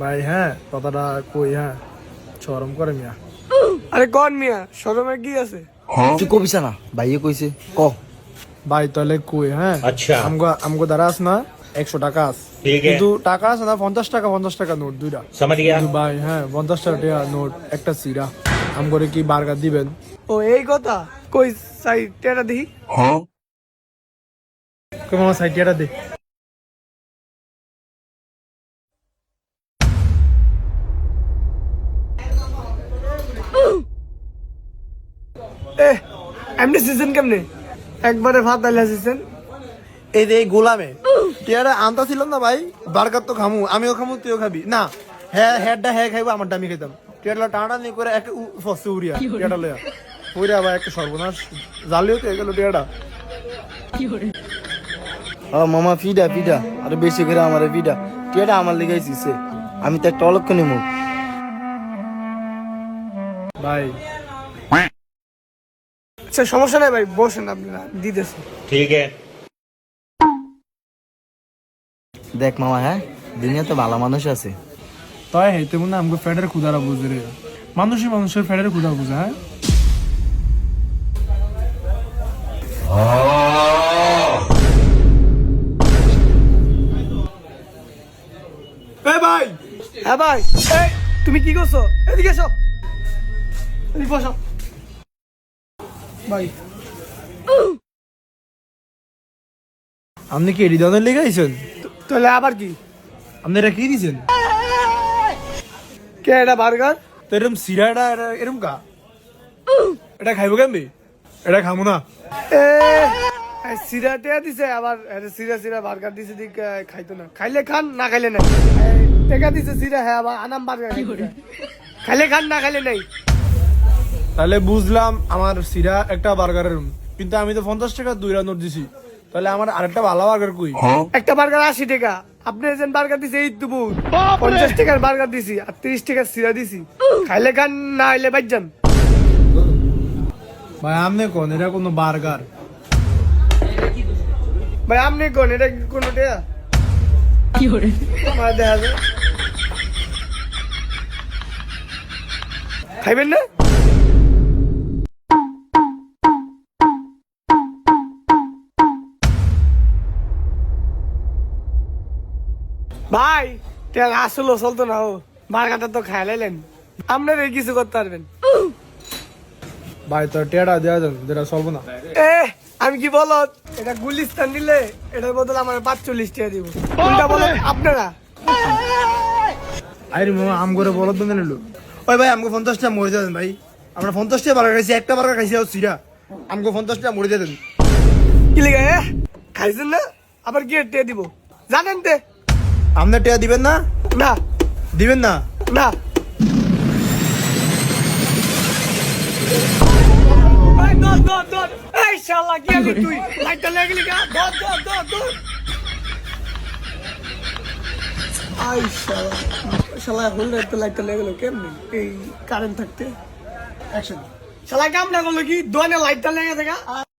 ভাই হ্যাঁ কথাটা কই হ্যাঁ? শরম করে মিয়া। আরে কন মিয়া শরমে কি আছে? তুই কবিস না? ভাইয়ে কইছে ক? ভাই তাহলে কই হ্যাঁ? আচ্ছা। আমগো আমগো দ্বারা আস না? একশো টাকা আস কিন্তু টাকা আছে না পঞ্চাশ টাকা পঞ্চাশ টাকা নোট দুইটা। ভাই হ্যাঁ পঞ্চাশ টাকা নোট একটা সিরা। আম করে কি বার্গার দিবেন? ও এই কথা? কই সাইড টেরা দি হ্যাঁ। কেমন সাইড দি। এমনি সিজন কেমনে? একবারে ভাত আইলা সিজন এই যে এই গোলামে টিয়ারা আনতা ছিল না ভাই? বার্গার তো খামু আমিও খামু তুইও খাবি। না হ্যাঁ হেডটা হ্যাঁ খাইবো আমারটা আমি খাইতাম। টিয়াটা টানা নিয়ে করে এক ফসে উড়িয়া টিয়াটা লইয়া উড়িয়া ভাই একটা সর্বনাশ। জালিও তো এগুলো টিয়াটা ও মামা ফিডা ফিডা আরে বেশি করে আমার ফিডা টিয়াটা আমার লেগাইছিস সে আমি তো একটা অলক্ষ নিমু। ভাই আচ্ছা সমস্যা নাই ভাই বসেন আপনি দিতেছি। ঠিক আছে। দেখ মামা হ্যাঁ দুনিয়া তো ভালো মানুষ আছে। তাই হে তুমি না আমাকে ফেডের খুদারা বুঝে রে। মানুষই মানুষের ফেডের খুদা বুঝে হ্যাঁ? ভাই! হ্যাঁ ভাই! তুমি কি করছ? এদিকে এসো। এদিকে বসো। ভাই আপনি কি হৃদয়ের লেগে আইছেন? তাহলে আবার কি? আপনি এটা কি দিছেন? কে এটা বার্গার? তো এরকম সিরাটা এটা- এরকম কা? এটা খাইবো কেমনি? এটা খামু না। এ সিরা টেয়া দিছে আবার সিরা সিরা বার্গার দিছে দিক খাইতো না। খাইলে খান না খাইলে নাই। টেকা দিছে সিরা হ্যাঁ আবার আনাম বার্গার খাইলে খান না খাইলে নাই। তাহলে বুঝলাম আমার সিরা একটা বার্গারের কিন্তু আমি তো পঞ্চাশ টাকা দুই নোট দিছি। তাহলে আমার আরেকটা ভালো বার্গার কই? একটা বার্গার আশি টাকা। আপনি যেন বার্গার দিছে এই তো পঞ্চাশ টাকার বার্গার দিছি আর তিরিশ টাকার সিরা দিছি। খাইলে খান না খাইলে বাইর যান। ভাই আপনি কোন? এটা কোনো বার্গার ভাই আপনি কোন? এটা কি কোনো টেয়া কি করে দেখা যায় খাইবেন না? ভাই আসলো চলতো না ও বার্গারটা তো খাই লাইলেন। আপনার এই কিছু করতে পারবেন। ভাই তো টেড়া দেওয়া যান যেটা চলবো না। এ আমি কি বলো এটা গুলিস্তান নিলে এটার বদলে আমার পাঁচচল্লিশ টাকা দিব। কোনটা বলো আপনারা? আরে মামা আম করে বলো তো নিল। ওই ভাই আমাকে পঞ্চাশ টাকা মরে যাবেন ভাই। আমরা পঞ্চাশ টাকা বার্গার খাইছি একটা বার্গার খাইছি আর সিরা আমাকে পঞ্চাশ টাকা মরে যাবেন। কি লেগে? এ খাইছেন না? আবার কি টেয়া দিব? জানেন তে? আপনার টেয়া দিবেন না? না। দিবেন না? না। এই কারেন্ট থাকতে। শালা কাম না করল কি? দোয়ানে লাইটটা লেগে থাকা